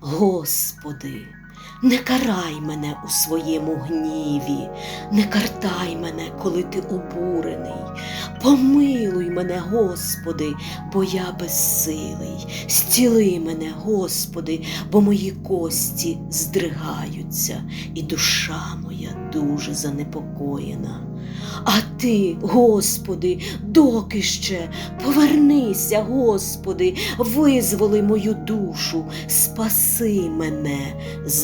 Господи, не карай мене у своєму гніві, не картай мене, коли ти обурений. Помилуй мене, Господи, бо я безсилий. Зціли мене, Господи, бо мої кості здригаються, і душа моя дуже занепокоєна. А ти, Господи, доки ще повернися, Господи, визволи мою душу, спаси мене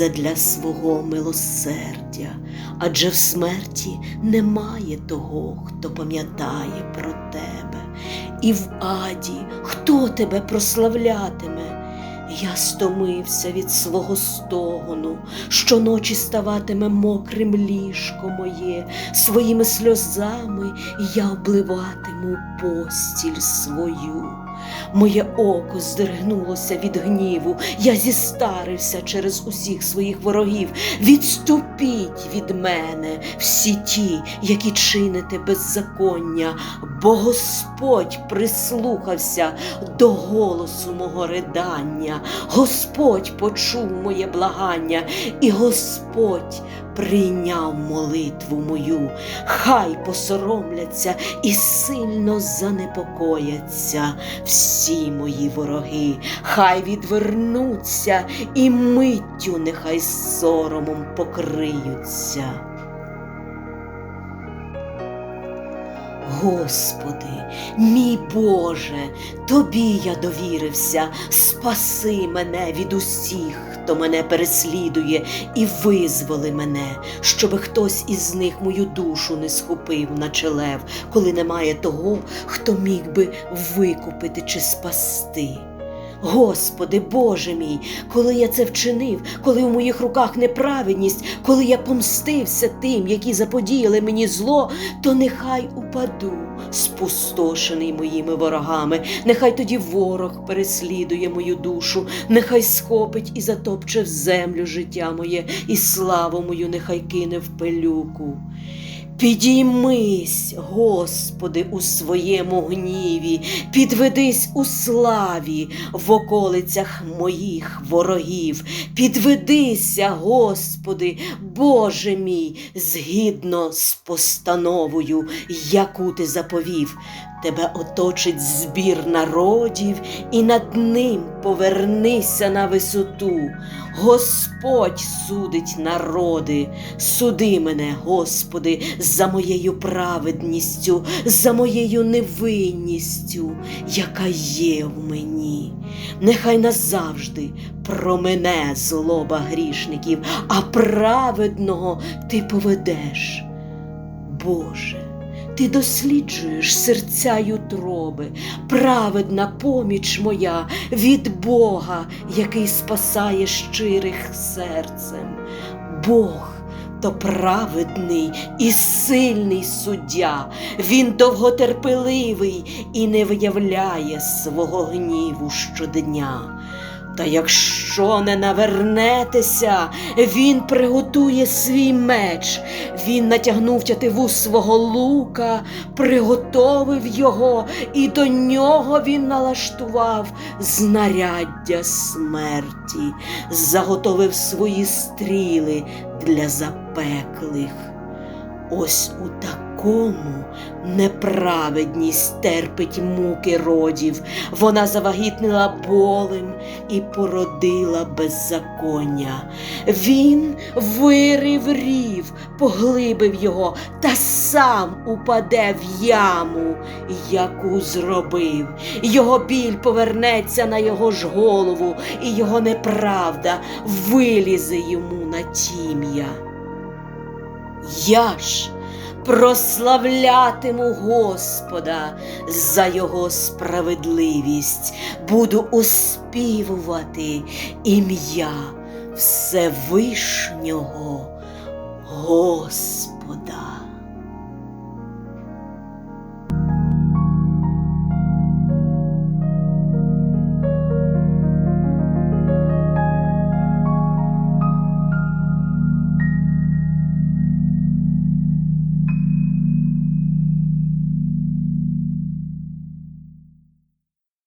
задля свого милосердя, адже в смерті немає того, хто пам'ятає про тебе, і в аді хто тебе прославлятиме. Я стомився від свого стогону, щоночі ставатиме мокрим ліжко моє, своїми сльозами я обливатиму постіль свою. Моє око здригнулося від гніву, я зістарився через усіх своїх ворогів. Відступіть від мене всі ті, які чините беззаконня, бо Господь прислухався до голосу мого ридання, Господь почув моє благання, і Господь прийняв молитву мою. Хай посоромляться і сильно занепокояться всі мої вороги, хай відвернуться і миттю нехай соромом покриються. Господи, мій Боже, Тобі я довірився, спаси мене від усіх, хто мене переслідує, і визволи мене, щоби хтось із них мою душу не схопив на челев, коли немає того, хто міг би викупити чи спасти. Господи, Боже мій, коли я це вчинив, коли у моїх руках неправедність, коли я помстився тим, які заподіяли мені зло, то нехай упаду, спустошений моїми ворогами, нехай тоді ворог переслідує мою душу, нехай схопить і затопче в землю життя моє, і славу мою нехай кине в пилюку. Підіймись, Господи, у своєму гніві, підведись у славі в околицях моїх ворогів, підведися, Господи, Боже мій, згідно з постановою, яку ти заповів. Тебе оточить збір народів, і над ним повернися на висоту. Господь судить народи, суди мене, Господи, за моєю праведністю, за моєю невинністю, яка є в мені. Нехай назавжди про мене злоба грішників, а праведного ти поведеш. Боже. Ти досліджуєш серця й утроби, праведна поміч моя від Бога, який спасає щирих серцем. Бог то праведний і сильний суддя, він довготерпеливий і не виявляє свого гніву щодня. Та якщо не навернетеся, він приготує свій меч, він натягнув тятиву свого лука, приготовив його, і до нього він налаштував знаряддя смерті, заготовив свої стріли для запеклих. Ось у такому неправедність терпить муки родів, вона завагітнила болем і породила беззаконня. Він вирив рів, поглибив його та сам упаде в яму, яку зробив. Його біль повернеться на його ж голову, і його неправда вилізе йому на тім'я. Я ж прославлятиму Господа за Його справедливість, буду успівувати ім'я Всевишнього Господа.